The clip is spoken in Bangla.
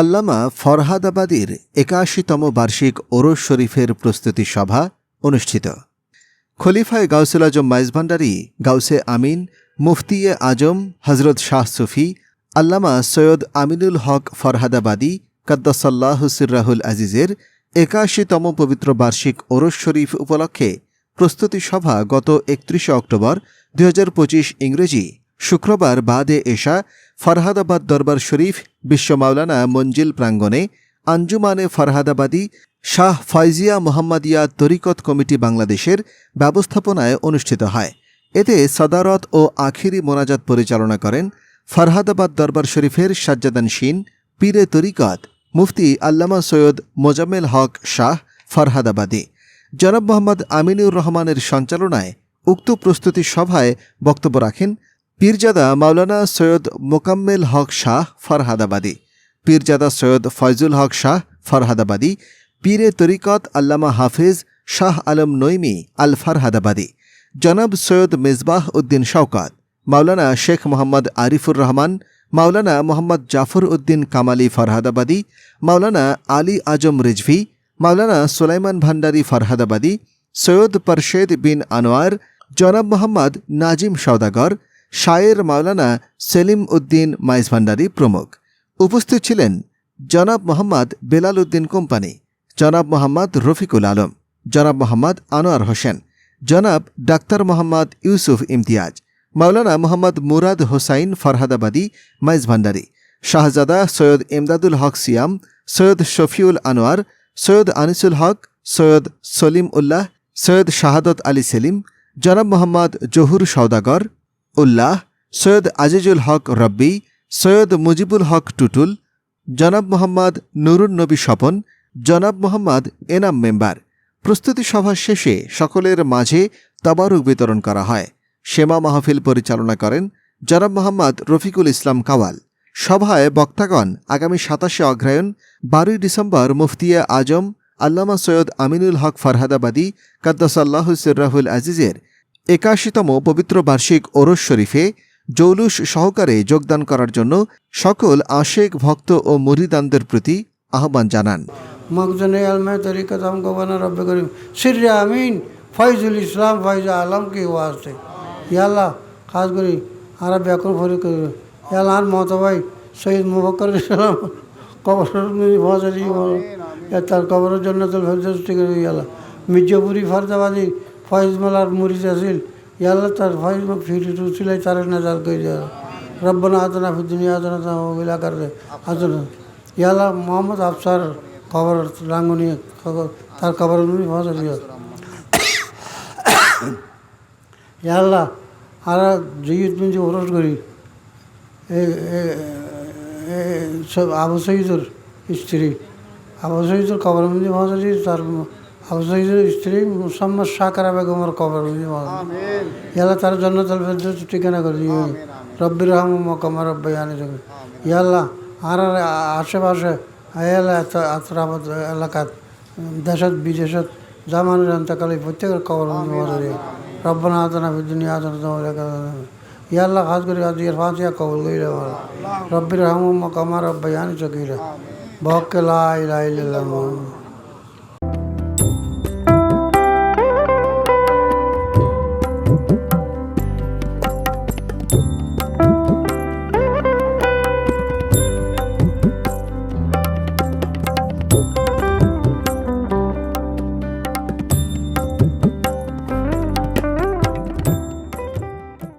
আল্লামা ফরহাদাবাদীর একাশিতম বার্ষিক ওরস শরীফের প্রস্তুতি সভা অনুষ্ঠিত। খলিফায় গাউসুল আজম মাইজভান্ডারি গাউসে আমিন মুফতিয়ে আজম হজরত শাহ সুফি, আল্লামা সৈয়দ আমিনুল হক ফরহাদাবাদী, কাদ্দাসাল্লাহ সির্রাহুল আজিজের একাশিতম পবিত্র বার্ষিক ওরস শরীফ উপলক্ষে প্রস্তুতি সভা গত একত্রিশে অক্টোবর দু হাজার পঁচিশ ইংরেজি শুক্রবার বাদে এশা, ফরহাদাবাদ দরবার শরীফ, বিশ্ব মাওলানা মঞ্জিল প্রাঙ্গণে আঞ্জুমানে ফরহাদাবাদী শাহ ফয়জিয়া মোহাম্মদিয়া তরিকত কমিটি বাংলাদেশের ব্যবস্থাপনায় অনুষ্ঠিত হয়। এতে সদারত ও আখিরি মোনাজাত পরিচালনা করেন ফরহাদাবাদ দরবার শরীফের সাজ্জাদান শিন, পীরে তরিকত, মুফতি আল্লামা সৈয়দ মোজাম্মেল হক শাহ ফরহাদাবাদী। জনাব মোহাম্মদ আমিনুর রহমানের সঞ্চালনায় উক্ত প্রস্তুতি সভায় বক্তব্য রাখেন পীরজাদা মাওলানা সৈয়দ মোকাম্মেল হক শাহ ফরহাদাবাদী, পীরজাদা সৈয়দ ফয়জুল হক শাহ ফরহাদাবাদী, পীরে তরিকত আল্লামা হাফিজ শাহ আলম নইমি আল ফরহাদাবাদী জনাব সৈয়দ মেজবাহ উদ্দিন শওকাত, মাওলানা শেখ মোহাম্মদ আরিফুর রহমান, মাওলানা মোহাম্মদ জাফর উদ্দিন কামালি ফরহাদাবাদী, মাওলানা আলী আজম রিজভি, মাওলানা সুলাইমান ভান্ডারী ফরহাদাবাদী, সৈয়দ পরশেদ বিন আনোয়ার, জনাব মোহাম্মদ নাজিম সওদাগর শায়ের মাওলানা সেলিম উদ্দিন মাইজ ভান্ডারী প্রমুখ। উপস্থিত ছিলেন জনাব মোহাম্মদ বেলাল উদ্দিন কোম্পানি, জনাব মোহাম্মদ রফিকুল আলম, জনাব মোহাম্মদ আনোয়ার হোসেন, জনাব ডাক্তার মোহাম্মদ ইউসুফ ইমতিয়াজ, মাওলানা মোহাম্মদ মুরাদ হোসাইন ফরহাদাবাদী মাইজ ভান্ডারী, শাহজাদা সৈয়দ এমদাদুল হক সিয়াম, সৈয়দ শফিউল আনোয়ার, সৈয়দ আনিসুল হক, সৈয়দ সলিম উল্লাহ সৈয়দ শাহাদত আলী সেলিম, জনাব মোহাম্মদ জহুর সওদাগর উল্লাহ, সৈয়দ আজিজুল হক রব্বি, সৈয়দ মুজিবুল হক টুটুল, জনাব মোহাম্মদ নুরুন নবী স্বপন, জনাব মোহাম্মদ এনাম মেম্বার। প্রস্তুতি সভা শেষে সকলের মাঝে তাবারুক বিতরণ করা হয়। সেমা মাহফিল পরিচালনা করেন জনাব মোহাম্মদ রফিকুল ইসলাম কাওয়াল। সভায় বক্তাগণ আগামী সাতাশে অগ্রায়ণ বারোই ডিসেম্বর মুফতিয়া আজম, আল্লামা সৈয়দ আমিনুল হক ফরহাদাবাদী কাদ্দাসাল্লাহ সির্রাহুল আজিজের একাশিতম পবিত্র বার্ষিক ওরস শরীফে জৌলুস সহকারে যোগদান করার জন্য সকল আশেক ভক্ত ও মুরিদানদের প্রতি আহ্বান জানান। মকজনে আমিন। ফয়জুল ইসলাম ফয়জুল আলম কি ওয়াজতে ইয়াল্লাহ খাস করি। আর ব্যাকুল ফরি করি। ইয়াল্লাহ আর মত ভাই সৈয়দ ইসলাম। কবর তার কবরের জন্য তো ঠিক ইয়াল্লাহ মির্জাপুরি ফারদাবাদী ফয়েজ মালার মুরিদ আসিল ইয়াল্লাহ তার ফয়েজ ফিরি রুসিলাই তার নাজার করি রব্বানা আতনা ফি দুনিয়া আতনা তামিলা কর দে আতনা ইয়াল্লাহ মোহাম্মদ আফসার কবর রাঙ্গুনি তার কবর ফসারি ইয়াল্লাহ আর জয়ুদ মিঞ্জি ওরস করি আবু সঈদুর স্ত্রী, আবু সঈদুর কবর মিঞ্জি মহাজারি তার সঈদুর স্ত্রী মুসাম্মদ শাকরা বেগমের কবর ইয়াল্লাহ তার জন্য ঠিকানা করে দিয়ে রব্বির রহম মকমা রব্বাই আনি যাবে ইয়াল্লাহ আর আর আশেপাশে আয়াল্লাহ আত্রাবাদ এলাকাত দেশত বিদেশত যা মানুষ অন্তকালে প্রত্যেকের কবর রব্বানা আতনা ইয়া আল্লাহ খাস করে আজকের ফাঁসিয়া কবুল কইরা আমার রব্বির রহম মকামা রব্বায়ানি চকিরা বহকে লা ইলাহা ইল্লাল্লাহ